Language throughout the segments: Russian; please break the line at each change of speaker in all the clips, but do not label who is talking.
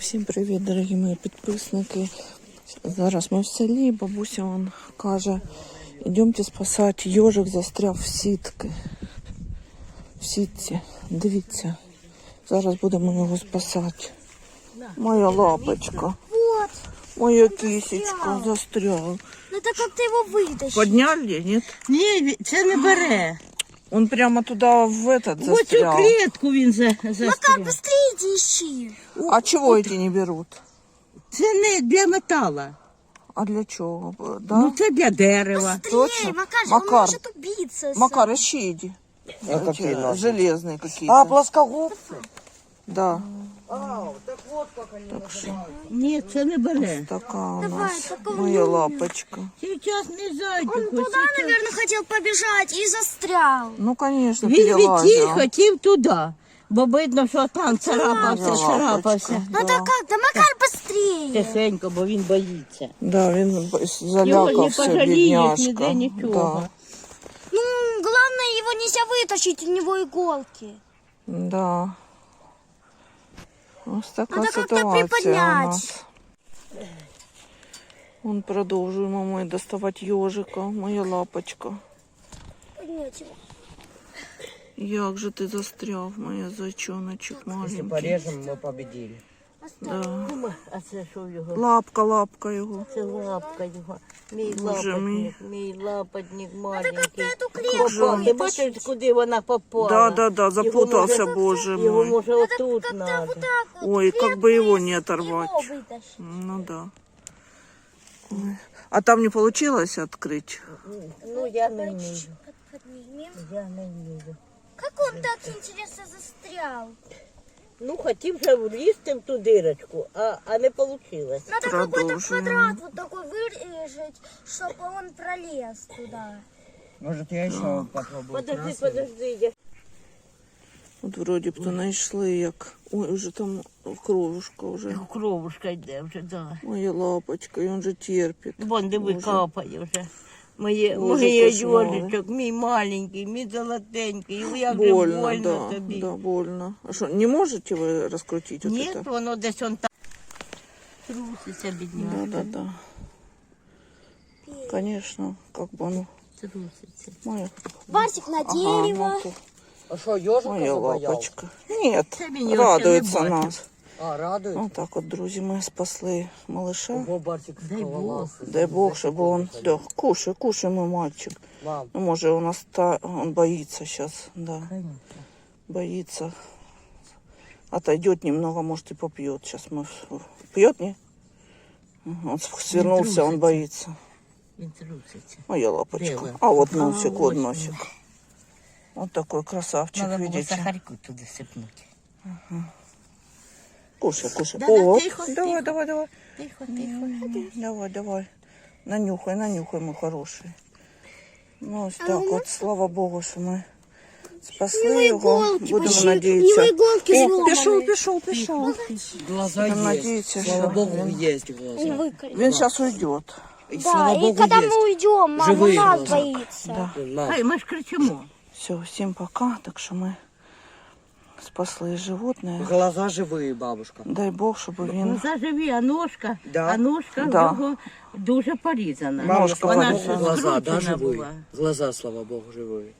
Всім привіт, дорогі мої підписники. Зараз ми в селі, бабуся вон каже, йдемте спасати, йожик застряв в сітки. В сітці. Дивіться. Зараз будемо його спасати. Моя лапочка,
Вот.
моя кисечка застрял.
Ну так как ты его вытащишь?
Подняли, нет?
Ні, ві- це не бере.
Он прямо туда в этот
В оцю
застрял.
клітку він за,
Макар,
застряв.
быстрее иди ищи.
А чего эти не берут?
Це не для метала.
А для чего? Да?
Ну це для дерева.
Быстрее,
Точно?
Макар,
Макар.
он может убиться.
Макар, ищи иди.
А какие наши?
Железные какие-то.
А, плоскогубцы?
Да.
А, так вот как они называются.
Ні, це не бере.
Такая у
Давай,
нас
такого
моя
не
лапочка.
Сейчас не зайду.
Он туда, наверное, хотел побежать и застрял.
Ну, конечно,
Він відтіль
перелазил.
хотів туди. Бо видно, що там царапався,
Лапочка.
царапався.
Ну так как? Да Макар, быстрее.
Тихенько, бо він боїться.
Да, він
Його не
залякався,
пожалієш
бідняшка.
ніде нічого.
Ну, главное его нельзя вытащить, у него иголки.
Да. да. Ось така
Надо как-то
ситуація у
приподнять.
нас. Вон продовжуємо ми доставати йожика, моя лапочка.
Поднять его.
Як же ти застряв, моя зайчоночок
Если
маленький.
порежем, мы победили.
Да.
А це що його?
Лапка, лапка його.
Це лапка його. Мій
Боже
лапотник, мій лапотник маленький.
Эту
Попав.
клетку
Ти бачиш, куди вона попала?
Да, да, да,
Його
запутался,
може-
боже
Його
мой.
може отут надо.
вот так вот.
Ой, как бы его не оторвать.
Его вытащить.
Ну да. Ой. А там не получилось открыть?
Ну, я не вмію.
Под- Поднимем.
Я не вмію.
Как он так, интересно, застрял?
Ну, хотів же влізти в ту дирочку, а, а не вийшло.
Надо какой-то
Продолжим.
квадрат вот такой вырежать, чтобы он пролез туда.
Может, я еще попробую.
Подожди,
красный?
подожди, я
От вроді б то знайшли як. Ой, уже там кровушка вже.
кровушка йде вже, да.
Моя лапочка, і він же терпить.
Вон, диви,
Боже.
капає вже. Моє,
Боже,
моє
кошмар.
йожичок, мій маленький, мій золотенький, як же
Больно,
больно
да,
тобі.
да, больно. А що, не можете ви розкрутити
Ні,
вот это?
воно десь он там. Труситься, бідняк,
Да, да, да. Конечно, как бы оно.
труситься.
Моя,
Барсик на
ага,
дерево.
ну, тут
А что, ежика
моя
забоялся?
лапочка. Нет,
Це він його ще
радується
не бачив.
нас.
А, радует?
Отак от, друзі, ми спасли малыша.
Дай Бог.
Дай Бог, щоб он... Да, кушай, кушай, мой мальчик.
Мам,
Ну, може, у нас та... он боится сейчас, да. Боится. Отойдет немного, может, и попьет. Сейчас мы... Пьет, не? Он свернулся, он боится. Моя лапочка.
Белый.
А вот носик,
А,
вот носик. Вот такой красавчик,
Надо
видите.
сахарку туди сипнути.
Кушай, кушай.
Да, да,
О,
тихо,
давай,
тихо.
давай, давай.
Тихо, тихо.
Давай, давай. Нанюхай, нанюхай, мой хороший. Ну, ось
А
так
у
от, слава Богу, що ми
У
спасли
него
його.
иголки
Будемо
почти, у него
надіятися.
иголки
О,
сломаны.
пішов, пішов, пішов.
глаза
Будем
есть.
надеяться,
Слава
что
Богу,
он-
есть глаза.
Не выколи.
Він зараз уйде.
И
Да,
слава
и
Богу,
когда
есть.
мы уйдем, мама
Живые
нас
глаза.
боится.
Да.
Мам,
Хай, ми ж кричимо.
Все, всім пока. Так що ми спасли животне.
Глаза живые, бабушка.
Дай Бог, щоб він
Глаза живі, а ножка,
Да.
а ножка
Да.
його дуже порізана.
Мама,
Ножка
слава
Вона
порезана.
ж
Богу, глаза, да,
скручена
живые.
була.
Глаза, слава Богу, живые.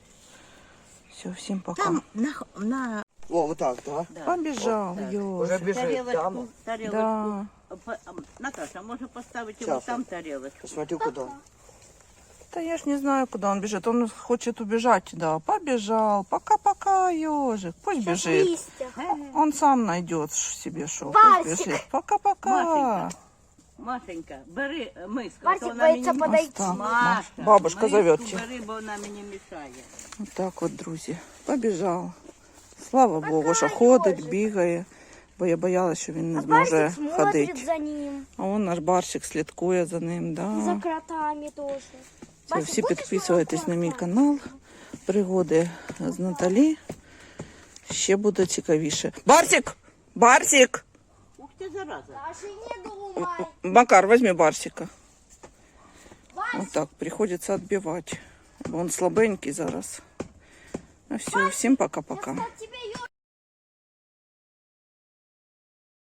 все, всім пока.
Там на, х- на
О, вот так, да?
Побіжав,
Уже
йо.
бежит,
тарілочку,
там.
тарілочку.
Да.
По- а, Наташа, може поставити його
Щас.
там тарілочку?
Посмотрю, куда.
Да я ж не знаю, куда он бежит. Он хочет убежать, да. Побежал. Пока-пока, ежик. Пусть
Сейчас
бежит.
листья.
Он сам найдет себе что.
Барсик.
Пусть бежит. Пока-пока.
Машенька. Машенька, бери е, миску, а
Барсик
то вона мені...
боится подойти.
Остав.
Маша,
Бабушка
миску
зовет тебя.
бери, бо вона мені мішає.
Вот так вот, друзі. Побіжав. Слава Богу, що ходить, бігає. Бо я боялася, що він не
А
зможе
Барсик смотрит
ходити.
за ним.
А он наш барсик слідкує за ним.
И
Да.
за кротами тоже.
Все,
Барсик,
всі
будешь
підписуйтесь на мій
крота?
канал. Пригоди з Наталі. Ще буде цікавіше. Барсик! Барсик!
Ух ти, зараза.
Даже не думай.
Макар, возьми Барсика. Вот так, приходится отбивать. Он слабенький зараз. Ну все, всем пока-пока.
Я тебя